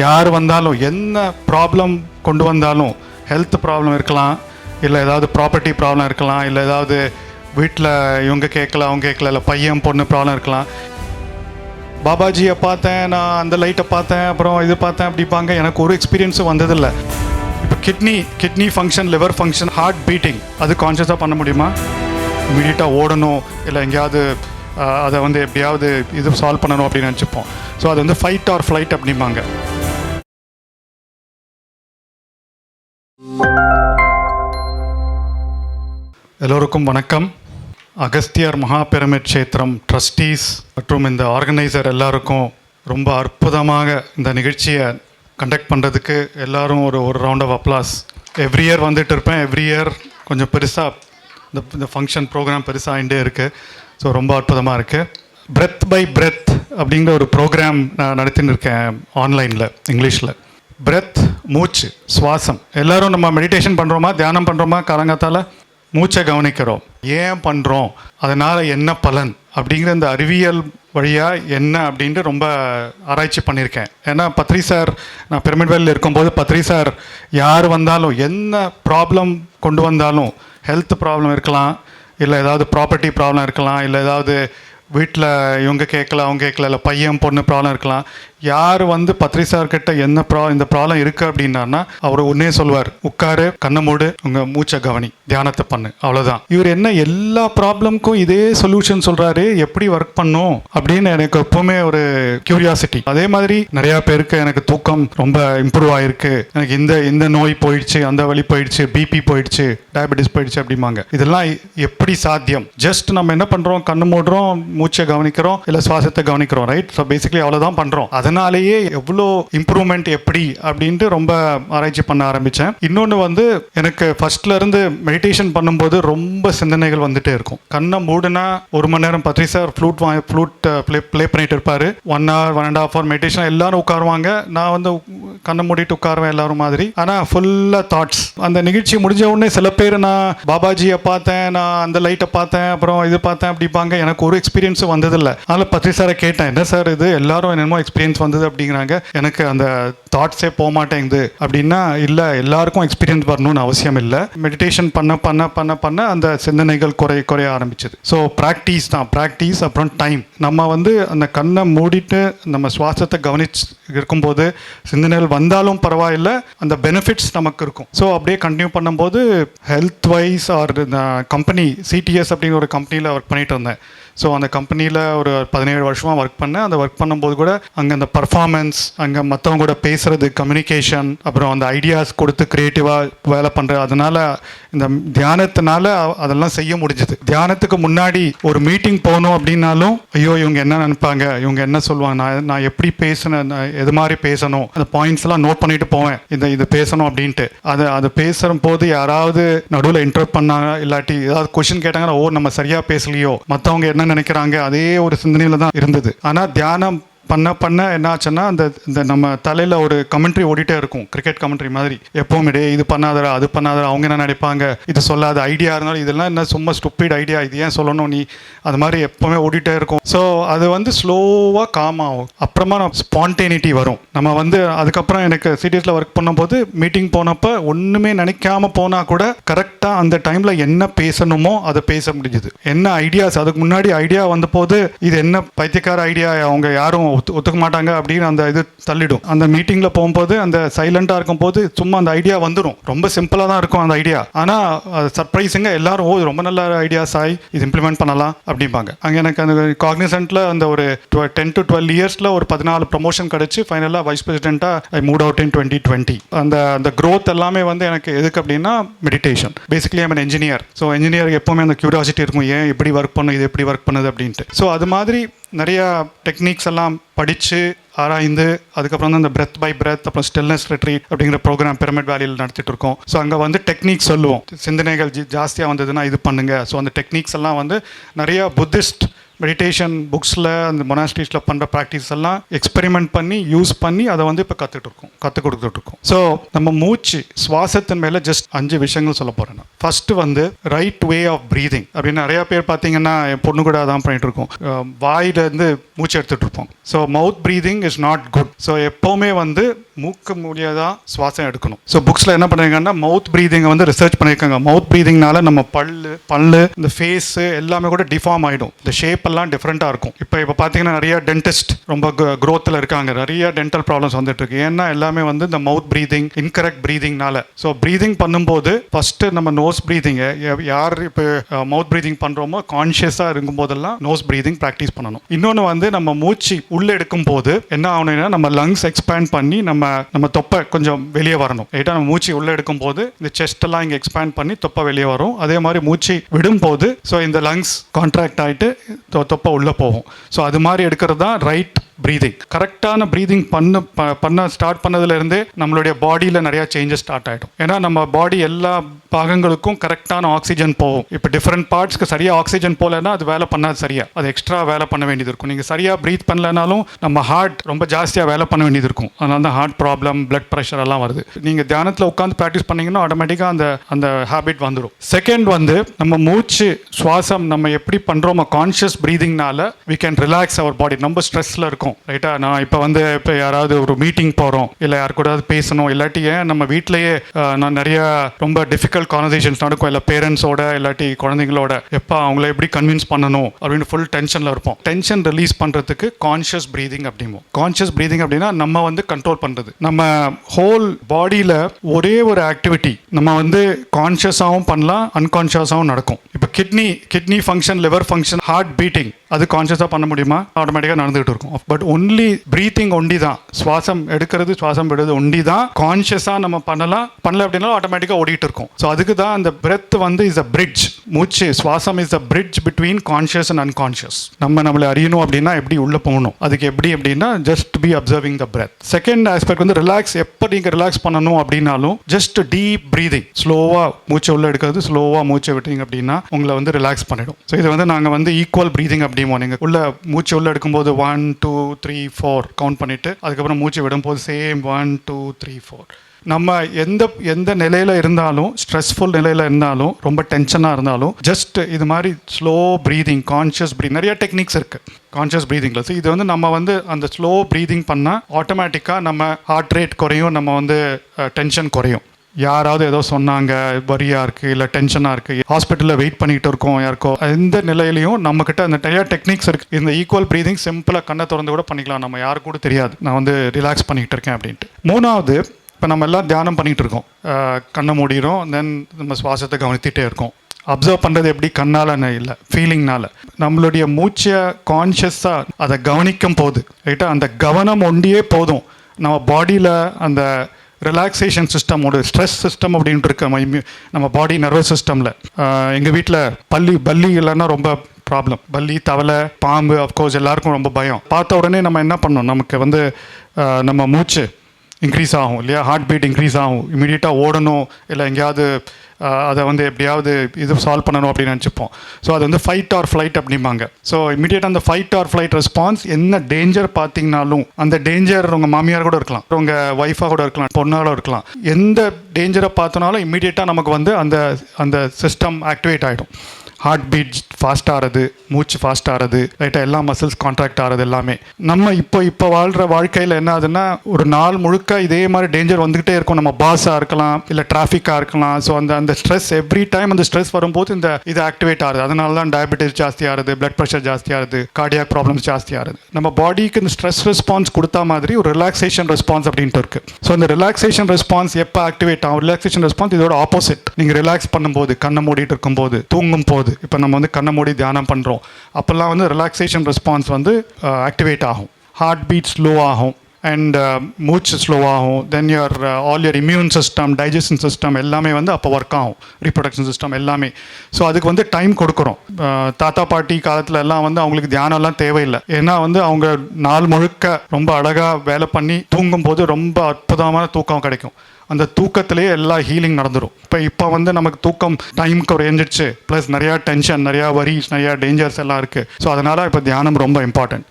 யார் வந்தாலும் என்ன ப்ராப்ளம் கொண்டு வந்தாலும் ஹெல்த் ப்ராப்ளம் இருக்கலாம் இல்லை ஏதாவது ப்ராப்பர்ட்டி ப்ராப்ளம் இருக்கலாம் இல்லை ஏதாவது வீட்டில் இவங்க கேட்கல அவங்க கேட்கல இல்லை பையன் பொண்ணு ப்ராப்ளம் இருக்கலாம். பாபாஜியை பார்த்தேன் நான் அந்த லைட்டை பார்த்தேன் அப்புறம் இது பார்த்தேன் அப்படிப்பாங்க எனக்கு ஒரு எக்ஸ்பீரியன்ஸும் வந்ததில்லை. இப்போ kidney kidney function liver function heart beating அது கான்ஷியஸாக பண்ண முடியுமா? இமீடியட்டாக ஓடணும் இல்லை எங்கேயாவது அதை வந்து எப்படியாவது இது சால்வ் பண்ணணும் அப்படின்னு நினச்சிப்போம். ஸோ அது வந்து ஃபைட் ஆர் ஃப்ளைட் அப்படிம்பாங்க. எல்லோருக்கும் வணக்கம். அகஸ்தியார் மகா கஷேத்திரம் ட்ரஸ்டீஸ் மற்றும் இந்த ஆர்கனைசர் எல்லாருக்கும் ரொம்ப அற்புதமாக இந்த நிகழ்ச்சியை கண்டக்ட் பண்ணுறதுக்கு எல்லாரும் ஒரு ஒரு round of applause every year வந்துட்டு இருப்பேன். எவ்ரி இயர் கொஞ்சம் பெருசாக இந்த இந்த ஃபங்க்ஷன் ப்ரோக்ராம் பெருசாக ஆகிட்டே இருக்குது ஸோ ரொம்ப அற்புதமாக இருக்குது பிரெத் பை பிரெத் அப்படிங்கிற ஒரு ப்ரோக்ராம் நான் நடத்தின்னு இருக்கேன் ஆன்லைனில் இங்கிலீஷில் பிரெத் மூச்சு சுவாசம். எல்லாரும் நம்ம மெடிடேஷன் பண்ணுறோமா தியானம் பண்ணுறோமா காலங்காத்தால்? மூச்சை கவனிக்கிறோம். ஏன் பண்ணுறோம் அதனால் என்ன பலன்? அப்படிங்கிற இந்த அறிவியல் வழியாக என்ன அப்படின்ட்டு ரொம்ப ஆராய்ச்சி பண்ணியிருக்கேன். ஏன்னா பத்ரி சார் நான் பிரமிட் வேலில் இருக்கும்போது பத்ரி சார் யார் வந்தாலும் என்ன ப்ராப்ளம் கொண்டு வந்தாலும் ஹெல்த் ப்ராப்ளம் இருக்கலாம் இல்லை ஏதாவது ப்ராப்பர்ட்டி ப்ராப்ளம் இருக்கலாம் இல்லை ஏதாவது வீட்டில் இவங்க கேட்கல அவங்க கேட்கல இல்லை பையன் பொண்ணு ப்ராப்ளம் இருக்கலாம் யார் வந்து பத்ரி சார் கிட்ட என்ன ப்ரா இந்த ப்ராப்ளம் இருக்குது அப்படின்னா அவர் ஒன்னே சொல்லுவார். உட்காரு கண்ணை மூடு உங்கள் மூச்சை கவனி தியானத்தை பண்ணு அவ்வளோதான் இவர் என்ன எல்லா ப்ராப்ளம்க்கும் இதே சொல்யூஷன் சொல்கிறாரு எப்படி ஒர்க் பண்ணும் அப்படின்னு எனக்கு எப்பவுமே ஒரு கியூரியாசிட்டி அதே மாதிரி நிறையா பேருக்கு எனக்கு தூக்கம் ரொம்ப இம்ப்ரூவ் ஆயிருக்கு. எனக்கு இந்த இந்த நோய் போயிடுச்சு அந்த வழி போயிடுச்சு பிபி போயிடுச்சு டயபெட்டிஸ் போயிடுச்சு அப்படிம்பாங்க. இதெல்லாம் எப்படி சாத்தியம்? ஜஸ்ட் நம்ம என்ன பண்ணுறோம் கண்ணு மூடுறோம் மூச்சை கவனிக்கிறோம் இல்லை சுவாசத்தை கவனிக்கிறோம் ரைட் ஸோ பேசிக்கலி அவ்வளோதான் பண்ணுறோம் அதனாலேயே எவ்வளோ இம்ப்ரூவ்மெண்ட் எப்படி அப்படின்ட்டு ரொம்ப ஆராய்ச்சி பண்ண ஆரம்பித்தேன் இன்னொன்று வந்து எனக்கு ஃபர்ஸ்ட்லேருந்து மெடிடேஷன் பண்ணும்போது ரொம்ப சிந்தனைகள் வந்துட்டே இருக்கும். கண்ணை மூடுனா ஒரு மணி நேரம் பத்ரி சார் ஃப்ளூட் வா ஃப்ளூட் ப்ளே ப்ளே பண்ணிட்டு இருப்பார். One hour one and half hour meditation எல்லாரும் உட்காருவாங்க. நான் வந்து கண்ணை மூடிட்டு உட்காருவேன் எல்லாரும் மாதிரி. ஆனால் ஃபுல்லாக தாட்ஸ் அந்த நிகழ்ச்சி முடிஞ்ச உடனே சில பேர் நான் பாபாஜியை பார்த்தேன் நான் அந்த லைட்டை பார்த்தேன் அப்புறம் இது பார்த்தேன் அப்படிப்பாங்க எனக்கு ஒரு எக்ஸ்பீரியன்ஸும் வந்ததில்லை. அதனால் பற்றி சாரை கேட்டேன் என்ன சார் இது? எல்லாரும் என்னமோ எக்ஸ்பீரியன்ஸ் வந்தது அப்படிங்கிறாங்க. எனக்கு அந்த தாட்ஸே போக மாட்டேங்குது. அப்படின்னா இல்லை எல்லாருக்கும் எக்ஸ்பீரியன்ஸ் வரணும்னு அவசியம் இல்லை. மெடிடேஷன் பண்ண பண்ண பண்ண பண்ண அந்த சிந்தனைகள் குறைய குறைய ஆரம்பிச்சது. ஸோ ப்ராக்டிஸ் தான். ப்ராக்டிஸ் அப்புறம் டைம் நம்ம வந்து அந்த கண்ணை மூடிட்டு நம்ம சுவாசத்தை கவனிச்சு இருக்கும்போது சிந்தனைகள் வந்தாலும் பரவாயில்ல அந்த பெனிஃபிட்ஸ் நமக்கு இருக்கும். ஸோ அப்படியே கண்டினியூ பண்ணும்போது health wise our company CTS அப்படிங்கிற ஒரு கம்பெனியில் ஒர்க் பண்ணிட்டு இருந்தேன். ஸோ அந்த கம்பெனியில் ஒரு பதினேழு வருஷமாக ஒர்க் பண்ணேன் அந்த ஒர்க் பண்ணும்போது கூட அங்கே அந்த பர்ஃபார்மன்ஸ் அங்கே மற்றவங்க கூட பேசுகிறது கம்யூனிகேஷன் அப்புறம் அந்த ஐடியாஸ் கொடுத்து க்ரியேட்டிவாக வேலை பண்ணுற அதனால் இந்த தியானத்தினால அதெல்லாம் செய்ய முடிஞ்சது. தியானத்துக்கு முன்னாடி ஒரு மீட்டிங் போகணும் அப்படின்னாலும் ஐயோ இவங்க என்ன நினைப்பாங்க? இவங்க என்ன சொல்லுவாங்க? நான் நான் எப்படி பேசுனேன் நான் எது மாதிரி பேசணும்? அந்த பாயிண்ட்ஸ் எல்லாம் நோட் பண்ணிட்டு போவேன். இந்த இது பேசணும் அப்படின்ட்டு. அதை அது பேசுகிற போது யாராவது நடுவில் இன்டர்வ் பண்ணாங்க இல்லாட்டி ஏதாவது கொஷின் கேட்டாங்கன்னா ஓ நம்ம சரியாக பேசலையோ? மற்றவங்க என்ன நினைக்கிறாங்க. அதே ஒரு சிந்தனையில தான் இருந்தது. ஆனால் தியானம் பண்ண பண்ண என்ன ஆச்சுன்னா அந்த இந்த நம்ம தலையில் ஒரு கமெண்ட்ரி ஓடிட்டே இருக்கும். கிரிக்கெட் கமெண்ட்ரி மாதிரி. எப்பவும் டே இது பண்ணாதரா அது பண்ணாதரா அவங்க என்ன நினைப்பாங்க? இது சொல்லாத ஐடியா இருந்தாலும் இதெல்லாம் என்ன சும்மா ஸ்டூப்பிட் ஐடியா இது ஏன் சொல்லணும் நீ? அது மாதிரி எப்பவுமே ஓடிட்டே இருக்கும். ஸோ அது வந்து ஸ்லோவாக காம் ஆகும். அப்புறமா ஸ்பான்டேனிட்டி வரும். நம்ம வந்து அதுக்கப்புறம் எனக்கு சிட்டிஸில் ஒர்க் பண்ணும்போது மீட்டிங் போனப்போ ஒன்றுமே நினைக்காம போனால் கூட கரெக்டாக அந்த டைமில் என்ன பேசணுமோ அதை பேச முடிஞ்சுது. என்ன ஐடியாஸ் அதுக்கு முன்னாடி ஐடியா வந்த போது இது என்ன பைத்தியக்கார ஐடியா அவங்க யாரும் ஒத்து ஒத்துக்க மாட்டாங்க அப்படின்னு அந்த இது தள்ளிடும். அந்த மீட்டிங்கில் போகும்போது அந்த சைலண்டாக இருக்கும் போது சும்மா அந்த ஐடியா வந்துடும் ரொம்ப சிம்பிளாக தான் இருக்கும் அந்த ஐடியா ஆனால் சர்ப்ரைஸுங்க எல்லாரும் ஓ ரொம்ப நல்ல ஐடியாஸ் ஆகி இது இம்ப்ளிமெண்ட் பண்ணலாம் அப்படிம்பாங்க. அங்கே எனக்கு அந்த காக்னிசன்ட்டில் அந்த ஒரு டென் டு டுவெல் இயர்ஸில் ஒரு பதினாலு ப்ரொமோஷன் கிடச்சி ஃபைனலாக vice பிரசிடென்ட்டாக I moved out in twenty twenty அந்த அந்த க்ரோத் எல்லாமே வந்து எனக்கு எதுக்கு அப்படின்னா meditation basically I'm engineer so என்ஜினியருக்கு எப்போவுமே அந்த க்யூரியாசிட்டி இருக்கும். ஏன் எப்படி ஒர்க் பண்ணும் இது எப்படி ஒர்க் பண்ணுது? அப்படின்ட்டு. ஸோ அது மாதிரி நிறையா டெக்னிக்ஸ் எல்லாம் படித்து ஆராய்ந்து அதுக்கப்புறம் தான் இந்த பிரெத் பை பிரெத் அப்புறம் ஸ்டில்னஸ் ரெட்ரீட் அப்படிங்கிற ப்ரோக்ராம் பிரமிட் வேலியில் நடத்திட்டு இருக்கோம். ஸோ அங்கே வந்து டெக்னிக் சொல்லுவோம். சிந்தனைகள் ஜாஸ்தியாக வந்ததுன்னா இது பண்ணுங்க. ஸோ அந்த டெக்னிக்ஸ் எல்லாம் வந்து நிறையா புத்திஸ்ட் மெடிடேஷன் புக்ஸில் அந்த மொனாஸ்ட்ரீஸில் பண்ணுற ப்ராக்டிஸ் எல்லாம் எக்ஸ்பெரிமெண்ட் பண்ணி யூஸ் பண்ணி அதை வந்து இப்போ கற்றுட்டு இருக்கோம். கற்றுக் கொடுத்துட்டு இருக்கோம். ஸோ நம்ம மூச்சு சுவாசத்தின் மேலே ஜஸ்ட் அஞ்சு விஷயங்கள் சொல்ல போகிறேன் நான். ஃபஸ்ட்டு வந்து ரைட் வே ஆஃப் ப்ரீதிங் அப்படின்னு நிறையா பேர் பார்த்தீங்கன்னா என் பொண்ணு கூட அதான் பண்ணிட்டு இருக்கோம். வாயிலேருந்து மூச்சு எடுத்துகிட்டு இருப்போம் so mouth breathing is not good so எப்போவுமே வந்து மூக்கு மூலியாக தான் சுவாசம் எடுக்கணும். ஸோ புக்ஸில் என்ன பண்ணிருக்காங்கன்னா மவுத் ப்ரீதிங்கை வந்து ரிசர்ச் பண்ணியிருக்காங்க மவுத் ப்ரீதிங்னால நம்ம பல்லு பல்லு இந்த ஃபேஸு எல்லாமே கூட டிஃபார்ம் ஆகிடும் இந்த ஷேப் எல்லாம் டிஃப்ரெண்ட்டாக இருக்கும். இப்போ இப்போ பார்த்தீங்கன்னா நிறைய டென்டிஸ்ட் ரொம்ப க்ரோத்தில் இருக்காங்க. நிறைய டென்டல் ப்ராப்ளம்ஸ் வந்துட்டு இருக்கு ஏன்னா எல்லாமே வந்து இந்த மவுத் ப்ரீதிங் இன்கரெக்ட் ப்ரீதிங்னால ஸோ ப்ரீதிங் பண்ணும்போது ஃபர்ஸ்ட் நம்ம நோஸ் ப்ரீதிங்கை யார் இப்போ மவுத் ப்ரீதிங் பண்ணுறோமோ கான்ஷியஸாக இருக்கும் போதெல்லாம் நோஸ் ப்ரீதிங் ப்ராக்டிஸ் பண்ணணும். இன்னொன்று வந்து நம்ம மூச்சு உள்ளே எடுக்கும் போது என்ன ஆகணும்னா நம்ம லங்ஸ் எக்ஸ்பேண்ட் பண்ணி நம்ம நம்ம தொப்பை கொஞ்சம் வெளியே வரணும். ரைட்டாக நம்ம மூச்சு உள்ளே எடுக்கும் போது இந்த செஸ்ட் எல்லாம் இங்கே எக்ஸ்பேண்ட் பண்ணி தொப்பை வெளியே வரும். அதே மாதிரி மூச்சு விடும் போது ஸோ இந்த லங்ஸ் கான்ட்ராக்ட் ஆகிட்டு தொப்பை உள்ளே போகும். ஸோ அது மாதிரி எடுக்கிறது தான் ரைட் ப்ரீதிங் கரெக்டான ப்ரீதிங் பண்ண ப- பண்ண ஸ்டார்ட் பண்ணதுலேருந்தே நம்மளுடைய பாடியில் நிறையா சேஞ்சஸ் ஸ்டார்ட் ஆகிடும் ஏன்னா நம்ம பாடி எல்லா பாகங்களுக்கும் கரெக்டான ஆக்சிஜன் போகும். இப்போ டிஃப்ரெண்ட் பார்ட்ஸ்க்கு சரியாக ஆக்சிஜன் போகலன்னா அது வேலை பண்ணாது சரியா. அது எக்ஸ்ட்ரா வேலை பண்ண வேண்டியது இருக்கும். நீங்கள் சரியாக ப்ரீத் பண்ணலனாலும் நம்ம ஹார்ட் ரொம்ப ஜாஸ்தியாக வேலை பண்ண வேண்டியது இருக்கும். அதனால தான் ஹார்ட் ப்ராப்ளம் பிளட் ப்ரெஷர் எல்லாம் வருது. நீங்கள் தியானத்தில் உட்காந்து ப்ராக்டிஸ் பண்ணீங்கன்னா ஆட்டோமேட்டிக்காக அந்த அந்த ஹேபிட் வந்துடும் செகண்ட் வந்து நம்ம மூச்சு சுவாசம் நம்ம எப்படி பண்ணுறோமோ conscious ப்ரீதிங்னால we can relax our body ரொம்ப ஸ்ட்ரெஸ்ஸில் இருக்கும். இருக்கும் ரைட்டா நான் இப்போ வந்து இப்போ யாராவது ஒரு மீட்டிங் போகிறோம் இல்லை யார் கூட பேசணும் இல்லாட்டி ஏன் நம்ம வீட்டிலேயே நான் நிறைய ரொம்ப டிஃபிகல்ட் கான்வர்சேஷன்ஸ் நடக்கும். இல்லை பேரண்ட்ஸோட இல்லாட்டி குழந்தைங்களோட எப்போ அவங்கள எப்படி கன்வின்ஸ் பண்ணணும் அப்படின்னு ஃபுல் டென்ஷனில் இருப்போம். டென்ஷன் ரிலீஸ் பண்ணுறதுக்கு கான்ஷியஸ் ப்ரீதிங் அப்படிம்போம். கான்ஷியஸ் ப்ரீதிங் அப்படின்னா நம்ம வந்து கண்ட்ரோல் பண்ணுறது நம்ம ஹோல் பாடியில் ஒரே ஒரு ஆக்டிவிட்டி நம்ம வந்து கான்ஷியஸாகவும் பண்ணலாம் அன்கான்ஷியஸாகவும் நடக்கும். இப்போ kidney kidney function liver function heart beating அது கான்ஷியஸாக பண்ண முடியுமா? ஆட்டோமேட்டிக்காக நடந்துகிட்டு இருக்கும். பட் ஒன்லி ப்ரீத்திங் ஒண்டி தான் சுவாசம் எடுக்கிறது சுவாசம் விடுறது ஒண்டி தான் கான்ஷியஸாக நம்ம பண்ணலாம். பண்ணல அப்படின்னா ஆட்டோமேட்டிக்காக ஓடிட்டு இருக்கும். ஸோ அதுக்கு தான் அந்த பிரெத் வந்து இஸ் அ பிரிட்ஜ் மூச்சு சுவாசம் is a bridge between conscious and unconscious நம்ம நம்மளை அறியணும் அப்படின்னா எப்படி உள்ளே போகணும்? அதுக்கு எப்படி அப்படின்னா just be observing the breath second aspect வந்து ரிலாக்ஸ் எப்போ நீங்கள் ரிலாக்ஸ் பண்ணணும் அப்படின்னாலும் ஜஸ்ட் டீப் ப்ரீதிங் ஸ்லோவாக மூச்சை உள்ளே எடுக்கிறது ஸ்லோவாக மூச்சை விட்டீங்க அப்படின்னா உங்களை வந்து ரிலாக்ஸ் பண்ணிடும். ஸோ இது வந்து நாங்கள் வந்து ஈக்குவல் ப்ரீதிங் அப்படின்னு அப்படிமோ நீங்கள் உள்ள மூச்சு உள்ள எடுக்கும்போது one two three four count பண்ணிட்டு அதுக்கப்புறம் மூச்சு விடும்போது same one two three four நம்ம எந்த எந்த நிலையில் இருந்தாலும் ஸ்ட்ரெஸ்ஃபுல் நிலையில் இருந்தாலும் ரொம்ப டென்ஷனாக இருந்தாலும் ஜஸ்ட் இது மாதிரி ஸ்லோ ப்ரீதிங் கான்ஷியஸ் ப்ரீ நிறைய டெக்னிக்ஸ் இருக்குது கான்ஷியஸ் ப்ரீதிங்கில் ஸோ இது வந்து நம்ம வந்து அந்த ஸ்லோ ப்ரீதிங் பண்ணால் ஆட்டோமேட்டிக்காக நம்ம ஹார்ட் ரேட் குறையும் நம்ம வந்து டென்ஷன் குறையும். யாராவது ஏதோ சொன்னாங்க வரியாக இருக்குது இல்லை டென்ஷனாக இருக்குது ஹாஸ்பிட்டலில் வெயிட் பண்ணிகிட்டு இருக்கோம் யாருக்கோ எந்த நிலையிலையும் நம்மக்கிட்ட அந்த நிறைய டெக்னிக்ஸ் இருக்குது இந்த ஈக்குவல் ப்ரீதிங் சிம்பிளாக கண்ணை திறந்து கூட பண்ணிக்கலாம். நம்ம யாருக்கு கூட தெரியாது. நான் வந்து ரிலாக்ஸ் பண்ணிக்கிட்டு இருக்கேன் அப்படின்ட்டு. மூணாவது இப்போ நம்ம எல்லாம் தியானம் பண்ணிகிட்டு இருக்கோம். கண்ணை மூடிடும் தென் நம்ம சுவாசத்தை கவனித்துட்டே இருக்கோம். அப்சர்வ் பண்ணுறது எப்படி? கண்ணால் இல்லை ஃபீலிங்னால நம்மளுடைய மூச்சை கான்ஷியஸாக அதை கவனிக்கும் போது ரைட்டா அந்த கவனம் ஒண்டியே போதும். நம்ம பாடியில் அந்த ரிலாக்ஸேஷன் சிஸ்டம் ஒரு ஸ்ட்ரெஸ் சிஸ்டம் அப்படின்ட்டு இருக்க நம்ம நம்ம பாடி நர்வஸ் சிஸ்டமில் எங்கள் வீட்டில் பள்ளி பள்ளி இல்லைன்னா ரொம்ப ப்ராப்ளம் பள்ளி தவளை பாம்பு அஃப்கோர்ஸ் எல்லாருக்கும் ரொம்ப பயம். பார்த்த உடனே நம்ம என்ன பண்ணோம் நமக்கு வந்து நம்ம மூச்சு இன்க்ரீஸ் ஆகும் இல்லையா? ஹார்ட் பீட் இன்க்ரீஸ் ஆகும். இமீடியட்டாக ஓடணும் இல்லை எங்கேயாவது அதை வந்து எப்படியாவது இது சால்வ் பண்ணணும் அப்படின்னு நினச்சிப்போம். ஸோ அது வந்து ஃபைட் ஆர் ஃப்ளைட் அப்படிம்பாங்க. ஸோ இமீடியட்டாக அந்த ஃபைட் ஆர் ஃப்ளைட் ரெஸ்பான்ஸ் என்ன டேஞ்சர் பார்த்தீங்கனாலும் அந்த டேஞ்சர் உங்கள் மாமியார் கூட இருக்கலாம். உங்கள் ஒய்ஃபாக கூட இருக்கலாம் பொண்ணாக இருக்கலாம். எந்த டேஞ்சரை பார்த்தனாலும் இமீடியட்டாக நமக்கு வந்து அந்த அந்த சிஸ்டம் ஆக்டிவேட் ஆகிடும் ஹார்ட் பீட் ஃபாஸ்ட் ஆகிறது மூச்சு ஃபாஸ்ட் ஆகிறது ரைட்டாக எல்லா மசில்ஸ் கான்ட்ராக்ட் ஆகிறது எல்லாமே. நம்ம இப்போ இப்போ வாழ்கிற வாழ்க்கையில் என்ன ஆகுதுன்னா ஒரு நாள் முழுக்க இதே மாதிரி டேஞ்சர் வந்துக்கிட்டே இருக்கும். நம்ம பாஸாக இருக்கலாம் இல்லை டிராஃபிக்காக இருக்கலாம். ஸோ அந்த அந்த ஸ்ட்ரெஸ் எவ்ரி டைம் அந்த ஸ்ட்ரெஸ் வரும்போது இந்த இது ஆக்டிவேட் ஆகுது. அதனால தான் டயபெட்டிஸ் ஜாஸ்தி ஆகுது பிளட் ப்ரெஷர் ஜாஸ்தி ஆகுது கார்டியாக் ப்ராப்ளம்ஸ் ஜாஸ்தி ஆகுது. நம்ம பாடிக்கு இந்த ஸ்ட்ரெஸ் ரெஸ்பான்ஸ் கொடுத்தா மாதிரி ஒரு ரிலாக்ஸேஷன் ரெஸ்பான்ஸ் அப்படின்ட்டு இருக்குது ஸோ அந்த ரிலாக்ஸேஷன் ரெஸ்பான்ஸ் எப்போ ஆக்டிவேட் ஆகும்? ரிலாக்ஸேஷன் ரெஸ்பான்ஸ் இதோட ஆப்போசிட் நீங்கள் ரிலாக்ஸ் பண்ணும்போது கண்ணை மூடிட்டு இருக்கும்போது தூங்கும் போது இப்போ நம்ம வந்து கண்ணை மூடி தியானம் பண்ணுறோம் அப்போல்லாம் வந்து ரிலாக்ஸேஷன் ரெஸ்பான்ஸ் வந்து ஆக்டிவேட் ஆகும். ஹார்ட் பீட் ஸ்லோ ஆகும். அண்ட் uh, மூச்சு ஸ்லோவாகும் then your all your immune system digestion system எல்லாமே வந்து அப்போ ஒர்க் ஆகும். ரீப்ரொடக்ஷன் சிஸ்டம் எல்லாமே. ஸோ அதுக்கு வந்து டைம் கொடுக்குறோம். Uh, தாத்தா பாட்டி காலத்தில் எல்லாம் வந்து அவங்களுக்கு தியானம்லாம் தேவையில்லை. ஏன்னா வந்து அவங்க நாள் முழுக்க ரொம்ப அழகாக வேலை பண்ணி தூங்கும் போது ரொம்ப அற்புதமான தூக்கம் கிடைக்கும். அந்த தூக்கத்திலேயே எல்லா ஹீலிங் நடந்துடும் இப்போ இப்போ வந்து நமக்கு தூக்கம் டைமுக்கு குறைஞ்சிடுச்சு. ப்ளஸ் நிறையா டென்ஷன் நிறையா வரிஸ் நிறையா டேஞ்சர்ஸ் எல்லாம் இருக்குது ஸோ அதனால் இப்போ தியானம் ரொம்ப இம்பார்ட்டன்ட்